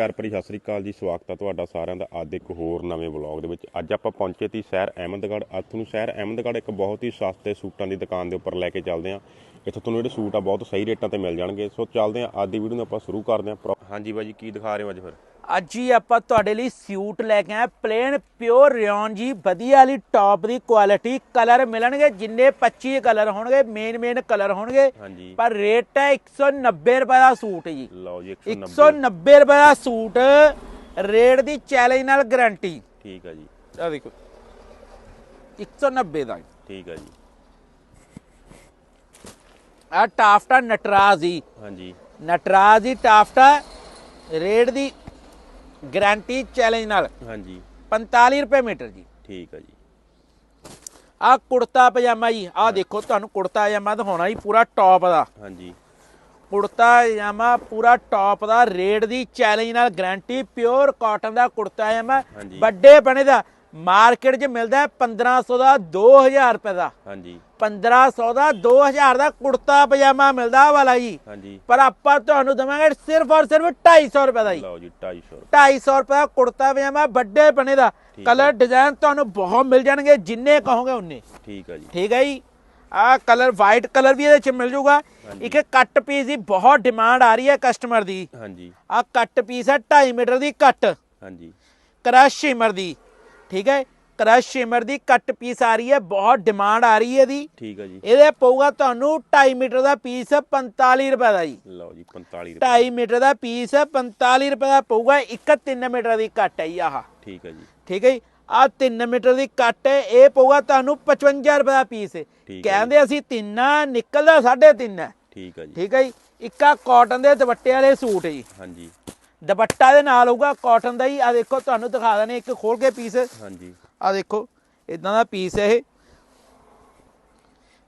ਪਿਆਰ ਭਰੀ ਸਤਿ ਸ੍ਰੀ ਅਕਾਲ ਜੀ, ਸਵਾਗਤ ਹੈ ਤੁਹਾਡਾ ਸਾਰਿਆਂ ਦਾ ਅੱਜ ਇੱਕ ਹੋਰ ਨਵੇਂ ਵਲੌਗ ਦੇ ਵਿੱਚ। ਅੱਜ ਆਪਾਂ ਪਹੁੰਚੇ ਤੀ ਸ਼ਹਿਰ ਅਹਿਮਦਗੜ੍ਹ। ਅੱਜ ਤੁਹਾਨੂੰ ਸ਼ਹਿਰ ਅਹਿਮਦਗੜ੍ਹ ਇੱਕ ਬਹੁਤ ਹੀ ਸਸਤੇ ਸੂਟਾਂ ਦੀ ਦੁਕਾਨ ਦੇ ਉੱਪਰ ਲੈ ਕੇ ਚੱਲਦੇ ਹਾਂ। ਇੱਥੇ ਤੁਹਾਨੂੰ ਜਿਹੜੇ ਸੂਟ ਆ, ਬਹੁਤ ਸਹੀ ਰੇਟਾਂ ਤੇ ਮਿਲ ਜਾਣਗੇ। ਸੋ ਚੱਲਦੇ ਹਾਂ, ਅੱਜ ਦੀ ਵੀਡੀਓ ਨੂੰ ਆਪਾਂ ਸ਼ੁਰੂ ਕਰਦੇ ਹਾਂ। ਪ੍ਰੋ- ਹਾਂਜੀ ਬਾਈ ਜੀ ਕੀ ਦਿਖਾ ਰਹੇ ਹੋ ਅੱਜ ਫਿਰ? ਅੱਜ ਹੀ ਆਪਾਂ ਤੁਹਾਡੇ ਲਈ ਸੂਟ ਲੈ ਕੇ ਆਏ ਪਲੇਨ ਪਿਓਰ ਰਿਓਨ ਜੀ ਵਧੀਆ ਵਾਲੀ ਟੌਪ ਦੀ ਕੁਆਲਿਟੀ ਕਲਰ ਮਿਲਣਗੇ। ਜਿੰਨੇ 25 ਕਲਰ ਹੋਣਗੇ ਮੇਨ ਮੇਨ ਕਲਰ ਹੋਣਗੇ। ਪਰ ਰੇਟ ਹੈ 190 ਰੁਪਏ ਦਾ ਸੂਟ ਜੀ। ਲਓ ਜੀ 190 190 ਰੁਪਏ ਦਾ ਸੂਟ ਰੇਟ ਦੀ ਚੈਲੰਜ ਨਾਲ ਗਾਰੰਟੀ ਠੀਕ ਹੈ ਜੀ। ਆ ਦੇਖੋ 190 ਦਾ ਠੀਕ ਹੈ ਜੀ। ਆ ਟਾਫਟਾ ਨਟਰਾਜ ਜੀ। ਹਾਂਜੀ। ਨਟਰਾਜ ਦੀ ਟਾਫਟਾ ਰੇਟ ਦੀ ਗਾਰੰਟੀ ਚੈਲੰਜ ਨਾਲ। ਹਾਂਜੀ। 45 ਰੁਪਏ ਮੀਟਰ ਜੀ। ਠੀਕ ਹੈ ਜੀ। ਆ ਕੁੜਤਾ ਪਜਾਮਾ ਜੀ ਆ ਦੇਖੋ ਤੁਹਾਨੂੰ ਕੁੜਤਾ ਪਜਾਮਾ ਦਿਖਾਉਣਾ ਜੀ ਪੂਰਾ ਟੌਪ ਦਾ। ਹਾਂਜੀ। ਕੁੜਤਾ ਪਜਾਮਾ ਪੂਰਾ ਟੌਪ ਦਾ ਰੇਟ ਦੀ ਚੈਲੰਜ ਨਾਲ ਗਾਰੰਟੀ ਪਿਓਰ ਕਾਟਨ ਦਾ ਕੁੜਤਾ ਪਜਾਮਾ। ਵੱਡੇ ਬਣੇ ਦਾ ਮਾਰਕੀਟ 'ਚ ਮਿਲਦਾ ਹੈ 1500 ਦਾ 2000 ਰੁਪਏ ਦਾ। ਹਾਂਜੀ। 1500 ਦਾ 2000 ਦਾ ਕੁੜਤਾ ਪਜਾਮਾ ਮਿਲਦਾ ਵਾਲਾ ਜੀ। ਹਾਂਜੀ। ਪਰ ਆਪਾਂ ਤੁਹਾਨੂੰ ਦਵਾਂਗੇ ਸਿਰਫ ਔਰ ਸਿਰਫ 250 ਰੁਪਏ ਦਾ ਜੀ। ਲਓ ਜੀ 250 250 ਰੁਪਏ। ਦਾ ਕੁੜਤਾ ਪਜਾਮਾ ਵੱਡੇ ਬਣੇ ਦਾ। ਕਲਰ ਡਿਜ਼ਾਈਨ ਤੁਹਾਨੂੰ ਬਹੁਤ ਮਿਲ ਜਾਣਗੇ ਜਿੰਨੇ ਕਹੋਗੇ ਉਨੇ ਠੀਕ ਹੈ ਜੀ। ਠੀਕ ਹੈ ਜੀ? ਆਹ ਕਲਰ ਵਾਈਟ ਕਲਰ ਵੀ ਇਹਦੇ ਚ ਮਿਲ ਜਾਊਗਾ। ਹਾਂਜੀ। ਇੱਕ ਕੱਟ ਪੀਸ ਦੀ ਬਹੁਤ ਡਿਮਾਂਡ ਆ ਰਹੀ ਹੈ ਕਸਟਮਰ ਦੀ। ਹਾਂਜੀ। ਆਹ ਕੱਟ ਪੀਸ ਹੈ 2.5 ਮੀਟਰ ਦੀ ਕੱਟ। ਹਾਂਜੀ। ਕ੍ਰਸ਼ ਸ਼ਿਮਰ ਦੀ। ਠੀਕ ਹੈ? ਕ੍ਰਸ਼ ਸ਼ਿਮਰ ਦੀ ਕੱਟ ਪੀਸ ਆ ਰਹੀ ਹੈ ਬਹੁਤ ਡਿਮਾਂਡ ਆ ਰਹੀ ਹੈ ਇਹਦੀ। ਠੀਕ ਹੈ ਜੀ। ਇਹਦੇ ਪਊਗਾ ਤੁਹਾਨੂੰ 2.5 ਮੀਟਰ ਦਾ ਪੀਸ 45 ਰੁਪਏ ਦਾ ਜੀ। ਲਓ ਜੀ 45 ਰੁਪਏ। 2.5 ਮੀਟਰ ਦਾ ਪੀਸ 45 ਰੁਪਏ ਦਾ ਪਊਗਾ ਇੱਕ 3 ਮੀਟਰ ਦੀ ਕੱਟ ਹੈ ਜੀ ਆਹ। ਠੀਕ ਹੈ ਜੀ। ਠੀਕ ਹੈ ਜੀ? ਆ 3 ਮੀਟਰ ਦੀ ਕੱਟ ਹੈ ਇਹ ਪਊਗਾ ਤੁਹਾਨੂੰ 55 ਰੁਪਏ ਦਾ ਪੀਸ ਕਹਿੰਦੇ ਅਸੀਂ ਤਿੰਨ ਨਿਕਲਦਾ 3.5 ਹੈ। ਠੀਕ ਹੈ ਜੀ। ਠੀਕ ਹੈ ਜੀ? ਇੱਕਾ ਕਾਟਨ ਦੇ ਦੁਪੱਟੇ ਵਾਲੇ ਸੂਟ ਜੀ। ਹਾਂਜੀ। ਦੁਪੱਟਾ ਦੇ ਨਾਲ ਹੋਊਗਾ ਕਾਟਨ ਦਾ ਹੀ। ਆ ਦੇਖੋ ਤੁਹਾਨੂੰ ਦਿਖਾ ਦਨੇ ਇੱਕ ਖੋਲ ਕੇ ਪੀਸ ਹਾਂਜੀ। ਆ ਦੇਖੋ ਇਦਾਂ ਦਾ ਪੀਸ ਹੈ ਇਹ।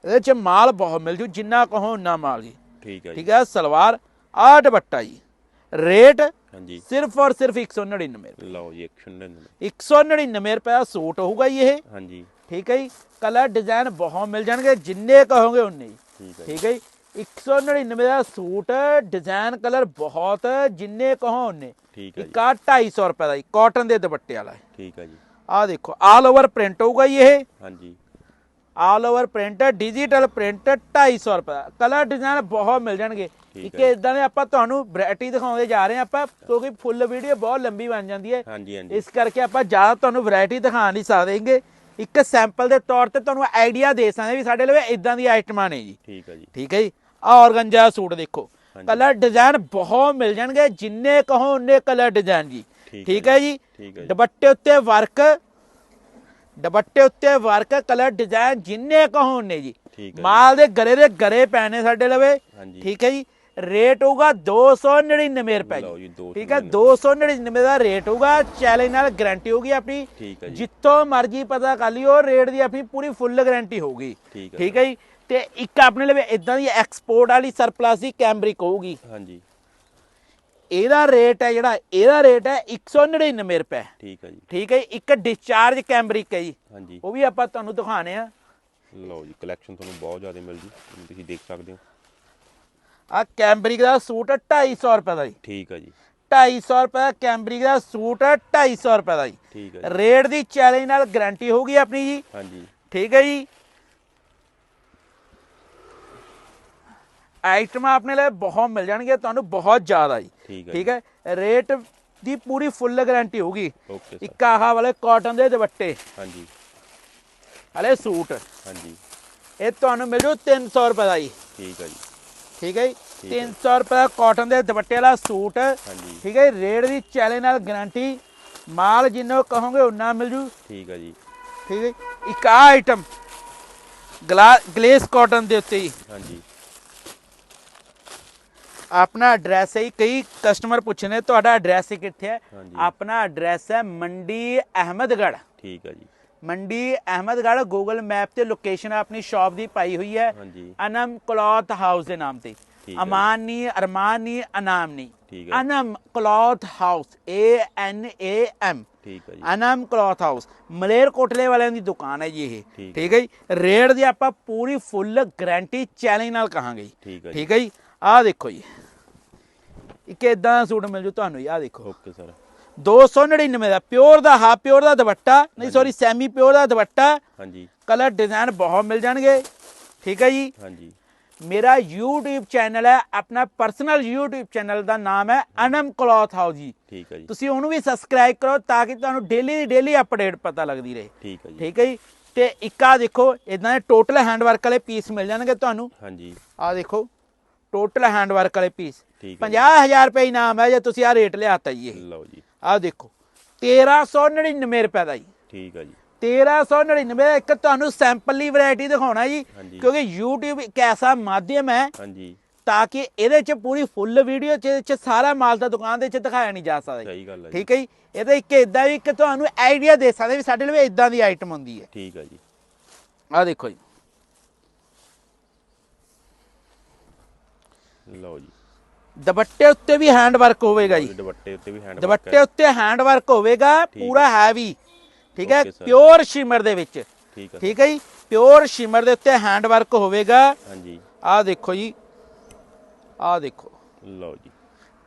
ਇਹਦੇ ਚ ਮਾਲ ਬਹੁਤ ਮਿਲ ਜੂ ਜਿੰਨਾ ਕਹੋ ਉਨਾ ਮਾਲ ਜੀ। ਠੀਕ ਹੈ ਜੀ। ਠੀਕ ਹੈ ਸਲਵਾਰ ਆ ਦੁਪੱਟਾ ਜੀ। ਰੇਟ ਹਾਂਜੀ। ਸਿਰਫ ਔਰ ਸਿਰਫ 199 ਰੁਪਏ। ਲਓ ਜੀ 199 199 ਰੁਪਏ ਦਾ ਸੂਟ ਹੋਊਗਾ ਜੀ ਇਹ। ਹਾਂਜੀ। ਠੀਕ ਹੈ ਜੀ ਕਲਰ ਡਿਜ਼ਾਈਨ ਬਹੁਤ ਮਿਲ ਜਾਣਗੇ ਜਿੰਨੇ ਕਹੋਗੇ ਉਨੇ ਹੀ। ਠੀਕ ਹੈ ਜੀ। ਠੀਕ ਹੈ ਜੀ 199 ਦਾ ਸੂਟ ਡਿਜ਼ਾਈਨ ਕਲਰ ਬਹੁਤ ਜਿੰਨੇ ਕਹੋ ਉਨੇ ਠੀਕ ਹੈ ਜੀ। ਆ 250 ਰੁਪਏ ਦਾ ਜੀ ਕਾਟਨ ਦੇ ਦੁਪੱਟੇ ਵਾਲਾ ਠੀਕ ਹੈ ਜੀ। ਆ ਦੇਖੋ ਆਲ ਓਵਰ ਪ੍ਰਿੰਟ ਹੋਊਗਾ ਜੀ ਇਹ। ਹਾਂਜੀ। All over print digital print 250 ਰੁਪਏ ਦਾ। ਕਲਰ ਡਿਜ਼ਾਈਨ ਬਹੁਤ ਮਿਲ ਜਾਣਗੇ। ਇੱਕ। ਇਦਾਂ ਦੇ ਆਪਾਂ ਤੁਹਾਨੂੰ ਵੈਰਾਈਟੀ ਦਿਖਾਉਂਦੇ ਜਾ ਰਹੇ ਹਾਂ ਆਪਾਂ ਕਿਉਂਕਿ ਫੁੱਲ ਵੀਡੀਓ ਬਹੁਤ ਲੰਬੀ ਬਣ ਜਾਂਦੀ ਹੈ। ਹਾਂਜੀ ਹਾਂਜੀ। ਇਸ ਕਰਕੇ ਆਪਾਂ ਜ਼ਿਆਦਾ ਤੁਹਾਨੂੰ ਵੈਰਾਈਟੀ ਦਿਖਾ ਨਹੀਂ ਸਕਦੇਗੇ ਇੱਕ ਸੈਂਪਲ ਦੇ ਤੌਰ ਤੇ ਤੁਹਾਨੂੰ ਆਈਡੀਆ ਦੇ ਸਕਦੇ ਵੀ ਸਾਡੇ ਲਵੇ ਇਦਾਂ ਦੀ ਆਈਟਮਾਂ ਨੇ ਜੀ। ਠੀਕ ਹੈ ਜੀ। ਠੀਕ ਹੈ ਜੀ। ਆ ਔਰਗੰਜਾ ਸੂਟ ਦੇਖੋ। ਕਲਰ ਡਿਜ਼ਾਈਨ ਬਹੁਤ ਮਿਲ ਜਾਣਗੇ ਜਿੰਨੇ ਕਹੋ ਉਨੇ ਕਲਰ ਡਿਜ਼ਾਈਨ ਜੀ। ਠੀਕ ਹੈ ਜੀ। ਦੁਪੱਟੇ ਉੱਤੇ ਵਰਕ ਦੁਪੱਟੇ ਉੱਤੇ ਵਰਕ ਕਲਰ ਡਿਜ਼ਾਈਨ ਜਿੰਨੇ ਕਹੋ ਉਨੇ ਜੀ। ਮਾਲ ਦੇ ਗਰੇ ਦੇ ਗਰੇ ਪੈਣੇ ਸਾਡੇ ਲਵੇ। ਠੀਕ ਹੈ ਜੀ? ਰੇਟ ਹੋਊਗਾ 299 ਰੁਪਏ ਲਓ ਜੀ, ਜੀ 299 ਠੀਕ ਹੈ? 299 ਦਾ ਰੇਟ ਹੋਊਗਾ। ਚੈਲੰਜ ਨਾਲ ਗਾਰੰਟੀ ਹੋਊਗੀ ਆਪਣੀ। ਜਿੱਥੋਂ ਮਰਜ਼ੀ ਪਤਾ ਕਰ ਲਿਓ ਰੇਟ ਦੀ ਆਪਣੀ ਪੂਰੀ ਫੁੱਲ ਗਾਰੰਟੀ ਹੋਊਗੀ। ਠੀਕ ਹੈ ਜੀ? ਤੇ ਇੱਕ ਆਪਣੇ ਲਵੇ ਇਦਾਂ ਦੀ ਐਕਸਪੋਰਟ ਵਾਲੀ ਸਰਪਲਸ ਦੀ ਕੈਮਬਰਿਕ ਹੋਊਗੀ। ਹਾਂਜੀ। ਇਹਦਾ ਰੇਟ ਹੈ ਜਿਹੜਾ ਇਹਦਾ ਰੇਟ ਹੈ 199 ਰੁਪਏ। ਠੀਕ ਹੈ ਜੀ। ਠੀਕ ਹੈ। ਇੱਕ ਡਿਸਚਾਰਜ ਕੈਮਬਰਿਕ ਹੈ ਜੀ। ਹਾਂਜੀ। ਉਹ ਵੀ ਆਪਾਂ ਤੁਹਾਨੂੰ ਦਿਖਾਣੇ ਆ। ਲਓ ਜੀ ਕਲੈਕਸ਼ਨ ਤੁਹਾਨੂੰ ਬਹੁਤ ਜ਼ਿਆਦਾ ਮਿਲ ਜੂ। ਤੁਸੀਂ ਦੇਖ ਸਕਦੇ ਹੋ। ਆ ਕੈਮਬਰਿਕ ਦਾ ਸੂਟ 250 ਰੁਪਏ ਦਾ ਜੀ। ਠੀਕ ਹੈ ਜੀ। 250 ਰੁਪਏ ਦਾ ਕੈਮਬਰਿਕ ਦਾ ਸੂਟ 250 ਰੁਪਏ ਦਾ ਜੀ। ਠੀਕ ਹੈ ਰੇਟ ਦੀ ਚੈਲੰਜ ਨਾਲ ਗਾਰੰਟੀ ਹੋਊਗੀ ਆਪਣੀ ਜੀ। ਹਾਂਜੀ। ਠੀਕ ਹੈ ਜੀ। ਆਈਟਮਾਂ ਆਪਣੇ ਲਈ ਬਹੁਤ ਮਿਲ ਜਾਣਗੀਆਂ ਤੁਹਾਨੂੰ ਬਹੁਤ ਜ਼ਿਆਦਾ ਜੀ। ਠੀਕ ਹੈ? ਰੇਟ ਦੀ ਪੂਰੀ ਫੁੱਲ ਗਾਰੰਟੀ ਹੋਊਗੀ। ਇੱਕ ਆਹ ਵਾਲੇ ਕਾਟਨ ਦੇ ਦੁਪੱਟੇ। ਹਾਂਜੀ। ਹਲੇ ਸੂਟ। ਹਾਂਜੀ। ਇਹ ਤੁਹਾਨੂੰ ਮਿਲ ਜੂ 300 ਰੁਪਏ ਦਾ ਜੀ। ਠੀਕ ਹੈ ਜੀ। ਠੀਕ ਹੈ ਜੀ? ਠੀਕ ਹੈ। 300 ਰੁਪਏ ਦਾ ਕਾਟਨ ਦੇ ਦੁਪੱਟੇ ਵਾਲਾ ਸੂਟ। ਹਾਂਜੀ। ਠੀਕ ਹੈ ਜੀ, ਰੇਟ ਦੀ ਚੈਲੰਜ ਨਾਲ ਗਾਰੰਟੀ। ਮਾਲ ਜਿੰਨਾ ਕਹੋਗੇ ਉਨਾ ਮਿਲ ਜੂ। ਠੀਕ ਹੈ ਜੀ। ਠੀਕ ਹੈ ਜੀ। ਇੱਕ ਆ ਆਈਟਮ ਗਲਾ ਗਲੇਸ ਕਾਟਨ ਦੇ ਉੱਤੇ ਹੀ ਹਾਂਜੀ। ਆਪਣਾ ਐਡਰੈਸ ਹੈ ਕਈ ਕਸਟਮਰ ਪੁੱਛਣੇ ਤੁਹਾਡਾ ਐਡਰੈਸ ਕਿੱਥੇ ਹੈ। ਆਪਣਾ ਐਡਰੈਸ ਹੈ ਮੰਡੀ ਅਹਿਮਦਗੜ੍ਹ। ਠੀਕ ਹੈ ਜੀ। ਮੰਡੀ ਅਹਿਮਦਗੜ੍ਹ ਗੂਗਲ ਮੈਪ ਤੇ ਲੋਕੇਸ਼ਨ ਆਪਣੀ ਸ਼ਾਪ ਦੀ ਪਾਈ ਹੋਈ ਹੈ। ਅਨਮ ਕਲੌਥ ਹਾਊਸ ਦੇ ਨਾਮ ਤੇ। ਅਮਾਨੀ ਅਰਮਾਨੀ ਅਨਾਮਨੀ। ਠੀਕ ਹੈ। Anam cloth house A N A M ਠੀਕ ਹੈ ਜੀ। ਅਨਮ ਕਲੌਥ ਹਾਊਸ ਮਲੇਰ ਕੋਟਲੇ ਵਾਲਿਆਂ ਦੀ ਦੁਕਾਨ ਹੈ ਜੀ ਇਹ। ਠੀਕ ਹੈ। ਜੀ। ਰੇਟ ਦੀ ਆਪਾਂ ਪੂਰੀ ਫੁੱਲ ਗਾਰੰਟੀ ਚੈਲੰਜ ਨਾਲ ਕਹਾਂਗੇ ਜੀ। ਠੀਕ ਹੈ ਜੀ। ਠੀਕ ਹੈ ਜੀ। ਆਹ ਦੇਖੋ ਜੀ। ਇੱਕ ਇਦਾਂ ਦਾ ਸੂਟ ਮਿਲ ਜੂ ਤੁਹਾਨੂੰ ਆ ਦੇਖੋ। ਓਕੇ ਸਰ 299 ਦਾ ਪਿਓਰ ਦਾ ਹਾਫ ਪਿਓਰ ਦਾ ਦੁਪੱਟਾ ਨਹੀਂ ਸੌਰੀ ਸੈਮੀ ਪਿਓਰ ਦਾ ਦੁਪੱਟਾ। ਹਾਂਜੀ। ਕਲਰ ਡਿਜ਼ਾਈਨ ਬਹੁਤ ਮਿਲ ਜਾਣਗੇ। ਠੀਕ ਹੈ ਜੀ? ਹਾਂਜੀ। ਮੇਰਾ YouTube ਚੈਨਲ ਹੈ ਆਪਣਾ ਪਰਸਨਲ YouTube ਚੈਨਲ ਦਾ ਨਾਮ ਹੈ ਅਨਮ ਕਲੌਥ ਹਾਊਸ ਜੀ। ਠੀਕ ਹੈ ਜੀ। ਤੁਸੀਂ ਉਹਨੂੰ ਵੀ ਸਬਸਕ੍ਰਾਈਬ ਕਰੋ ਤਾਂ ਕਿ ਤੁਹਾਨੂੰ ਡੇਲੀ ਦੀ ਡੇਲੀ ਅਪਡੇਟ ਪਤਾ ਲੱਗਦੀ ਰਹੇ। ਠੀਕ ਹੈ ਜੀ। ਠੀਕ ਹੈ ਜੀ? ਤੇ ਇੱਕ ਆ ਦੇਖੋ ਇਦਾਂ ਦੇ ਟੋਟਲ ਹੈਂਡ ਵਰਕ ਵਾਲੇ ਪੀਸ ਮਿਲ ਜਾਣਗੇ ਤੁਹਾਨੂੰ। ਹਾਂਜੀ। ਆ ਦੇਖੋ ਟੋਟਲ ਹੈਂਡ ਵਰਕ ਵਾਲੇ ਪੀਸ ਠੀਕ ਹੈ 50000 ਰੁਪਏ ਇਨਾਮ ਹੈ ਜੇ ਤੁਸੀਂ ਆ ਰੇਟ ਲਿਆਤਾ ਜੀ ਇਹ। ਲਓ ਜੀ। ਆ ਦੇਖੋ 1399 ਰੁਪਏ ਦਾ ਜੀ। ਠੀਕ ਹੈ ਜੀ। 1399 ਦਾ ਇੱਕ ਤੁਹਾਨੂੰ ਸੈਂਪਲ ਦੀ ਵੈਰਾਈਟੀ ਦਿਖਾਉਣਾ ਜੀ। ਕਿਉਂਕਿ YouTube ਇੱਕ ਐਸਾ ਮਾਧਿਅਮ ਹੈ ਹਾਂਜੀ। ਤਾਂ ਕਿ ਇਹਦੇ ਚ ਪੂਰੀ ਫੁੱਲ ਵੀਡੀਓ ਚ ਚ ਸਾਰਾ ਮਾਲ ਤਾਂ ਦੁਕਾਨ ਦੇ ਚ ਦਿਖਾਇਆ ਨਹੀਂ ਜਾ ਸਕਦਾ ਜੀ। ਸਹੀ ਗੱਲ ਹੈ ਜੀ। ਠੀਕ ਹੈ ਜੀ? ਇਹਦਾ ਇੱਕ ਇਦਾਂ ਵੀ ਇੱਕ ਤੁਹਾਨੂੰ ਆਈਡੀਆ ਦੇ ਸਕਦੇ ਵੀ ਸਾਡੇ ਲਈ ਇਦਾਂ ਦੀ ਆਈਟਮ ਹੁੰਦੀ ਹੈ। ਠੀਕ ਹੈ ਜੀ। ਆ ਦੇਖੋ ਜੀ। ਲਓ ਜੀ। ਦੁਪੱਟੇ ਉੱਤੇ ਵੀ ਹੈਂਡ ਵਰਕ ਹੋਵੇਗਾ ਜੀ। ਦੁਪੱਟੇ ਉੱਤੇ ਵੀ ਹੈਂਡ ਦੁਪੱਟੇ ਉੱਤੇ ਹੈਂਡ ਵਰਕ ਹੋਵੇਗਾ ਪੂਰਾ ਹੈਵੀ ਠੀਕ ਹੈ. ਪਿਓਰ ਸ਼ਿਮਰ ਦੇ ਵਿੱਚ। ਠੀਕ ਹੈ ਠੀਕ ਹੈ ਜੀ? ਪਿਓਰ ਸ਼ਿਮਰ ਦੇ ਉੱਤੇ ਹੈਂਡ ਵਰਕ ਹੋਵੇਗਾ। ਹਾਂਜੀ। ਆਹ ਦੇਖੋ ਜੀ। ਆਹ ਦੇਖੋ। ਲਓ ਜੀ।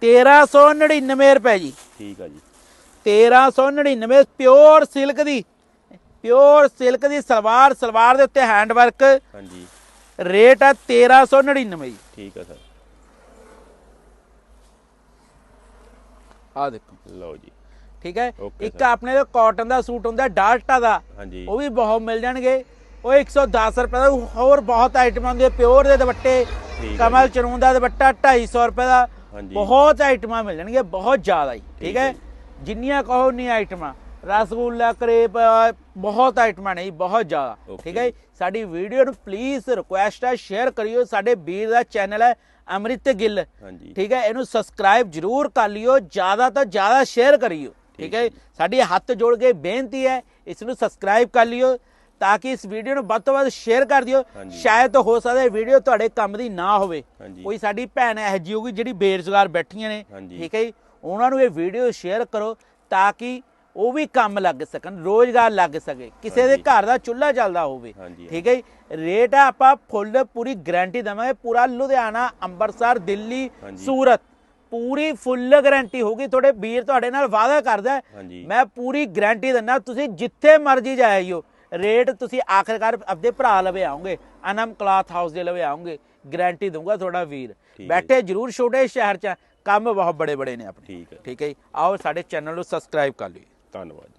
1399 ਰੁਪਏ ਜੀ। ਠੀਕ ਹੈ ਜੀ। 1399 ਪਿਓਰ ਸਿਲਕ ਦੀ। ਪਿਓਰ ਸਿਲਕ ਦੀ ਸਲਵਾਰ ਸਲਵਾਰ ਦੇ ਉੱਤੇ ਹੈਂਡ ਵਰਕ ਹਾਂਜੀ ਰੇਟ ਹੈ 1399 ਜੀ। ਠੀਕ ਹੈ ਸਰ ਆਹ ਦੇਖੋ। ਲਓ ਜੀ। ਠੀਕ ਹੈ? ਇੱਕ. ਆਪਣੇ ਕੋਲ ਕਾਟਨ ਦਾ ਸੂਟ ਹੁੰਦਾ ਡਾਲਟਾ ਦਾ ਹਾਂਜੀ। ਉਹ ਵੀ ਬਹੁਤ ਮਿਲ ਜਾਣਗੇ। ਉਹ 110 ਰੁਪਏ ਦਾ ਹੋਰ ਬਹੁਤ ਆਈਟਮਾਂ ਹੁੰਦੀਆਂ ਪਿਓਰ ਦੇ ਦੁਪੱਟੇ ਕਮਲ ਚਨੂਨ ਦਾ ਦੁਪੱਟਾ 250 ਰੁਪਏ ਦਾ। ਬਹੁਤ ਆਈਟਮਾਂ ਮਿਲ ਜਾਣਗੀਆਂ ਬਹੁਤ ਜ਼ਿਆਦਾ ਹੀ ਠੀਕ ਹੈ ਜਿੰਨੀਆਂ ਕਹੋ ਉਨੀਆਂ ਆਈਟਮਾਂ ਰਸਗੁੱਲਾ ਕਰੇਪ ਬਹੁਤ ਆਈਟਮਾਂ ਨੇ ਬਹੁਤ ਜ਼ਿਆਦਾ ਠੀਕ ਹੈ? ਸਾਡੀ ਵੀਡੀਓ ਨੂੰ ਪਲੀਜ਼ ਰਿਕੁਐਸਟ ਹੈ ਸ਼ੇਅਰ ਕਰਿਓ ਸਾਡੇ ਵੀਰ ਦਾ ਚੈਨਲ ਹੈ ਅੰਮ੍ਰਿਤ ਗਿੱਲ। ਹਾਂਜੀ। ਠੀਕ ਹੈ ਇਹਨੂੰ ਸਬਸਕ੍ਰਾਈਬ ਜਰੂਰ ਕਰ ਲਿਓ ਜ਼ਿਆਦਾ ਤੋਂ ਜ਼ਿਆਦਾ ਸ਼ੇਅਰ ਕਰਿਓ। ਠੀਕ ਹੈ ਸਾਡੀ ਹੱਥ ਜੋੜ ਕੇ ਬੇਨਤੀ ਹੈ ਇਸ ਨੂੰ ਸਬਸਕ੍ਰਾਈਬ ਕਰ ਲਿਓ ਤਾਂ ਕਿ ਇਸ ਵੀਡੀਓ ਨੂੰ ਵੱਧ ਤੋਂ ਵੱਧ ਸ਼ੇਅਰ ਕਰ ਦਿਓ। ਸ਼ਾਇਦ ਹੋ ਸਕਦਾ ਇਹ ਵੀਡੀਓ ਤੁਹਾਡੇ ਕੰਮ ਦੀ ਨਾ ਹੋਵੇ। ਕੋਈ ਸਾਡੀ ਭੈਣ ਇਹੋ ਜਿਹੀ ਹੋਊਗੀ ਜਿਹੜੀ ਬੇਰੁਜ਼ਗਾਰ ਬੈਠੀਆਂ ਨੇ। ਠੀਕ ਹੈ ਜੀ ਉਹਨਾਂ ਨੂੰ ਇਹ ਵੀਡੀਓ ਸ਼ੇਅਰ ਕਰੋ ਤਾਂ ਕਿ ਉਹ ਵੀ ਕੰਮ ਲੱਗ ਸਕਣ ਰੋਜ਼ਗਾਰ ਲੱਗ ਸਕੇ। ਕਿਸੇ ਦੇ। ਘਰ ਦਾ ਚੁੱਲ੍ਹਾ ਚੱਲਦਾ ਹੋਵੇ। ਠੀਕ ਹੈ ਜੀ? ਰੇਟ ਆ ਆਪਾਂ ਫੁੱਲ ਪੂਰੀ ਗਾਰੰਟੀ ਦੇਵਾਂਗੇ। ਪੂਰਾ ਲੁਧਿਆਣਾ ਅੰਮ੍ਰਿਤਸਰ ਦਿੱਲੀ। ਸੂਰਤ। ਪੂਰੀ ਫੁੱਲ ਗਾਰੰਟੀ ਹੋਗੀ ਤੁਹਾਡੇ ਵੀਰ ਤੁਹਾਡੇ ਨਾਲ ਵਾਅਦਾ ਕਰਦਾ। ਮੈਂ ਪੂਰੀ ਗਾਰੰਟੀ ਦਿੰਦਾ ਤੁਸੀਂ ਜਿੱਥੇ ਮਰਜ਼ੀ ਜਾਇਓ। ਰੇਟ ਤੁਸੀਂ ਆਖਰਕਾਰ ਆਪਦੇ ਭਰਾ ਲਵੇ ਆਉਂਗੇ ਅਨਮ ਕਲਾਥ ਹਾਊਸ ਦੇ ਲਵੇ ਆਉਂਗੇ ਗਾਰੰਟੀ ਦਊਂਗਾ ਤੁਹਾਡਾ ਵੀਰ। ਬੈਠੇ ਜਰੂਰ ਛੋਟੇ ਸ਼ਹਿਰ ਚ ਕੰਮ ਬਹੁਤ ਬੜੇ ਬੜੇ ਨੇ ਆਪਣੇ। ਠੀਕ ਹੈ। ਠੀਕ ਹੈ ਆਓ ਸਾਡੇ ਚੈਨਲ ਨੂੰ ਸਬਸਕ੍ਰਾਈਬ ਕਰ ਲਿਓ ਧੰਨਵਾਦ